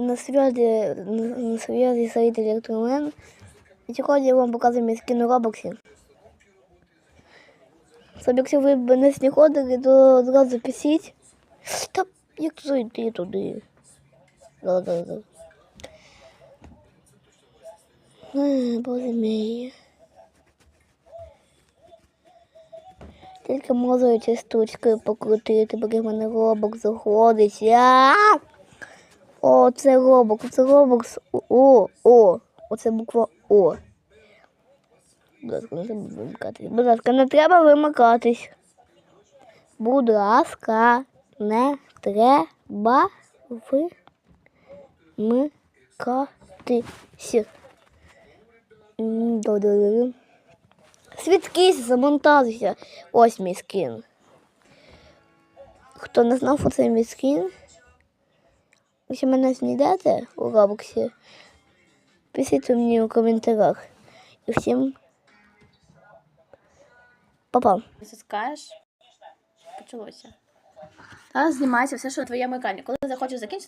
на связи, на, связи сайт Електромен. І сьогодні я вам показую мій скін у Робоксі. Щоб якщо ви б не сніходили, то одразу писіть. Та як зайти туди? Да, да, да. Боже мій. Тільки можу ці штучки покрутити, поки в мене робок заходить. О, це робок, це робок. О, о. Оце буква О. Будь ласка, не треба вимикатись. Будь ласка, не треба вимикатись. Будь ласка, не треба вимикатись. Свідкись, замонтажився. Ось мій скін. Хто не знав, оце мій скін. Якщо мене знайдете у Робоксі, пишіть мені у коментарях. І всім па-па. Затискаєш. Почалося. Зараз знімається все, що у твоєму екрані. Коли захочеш закінчити,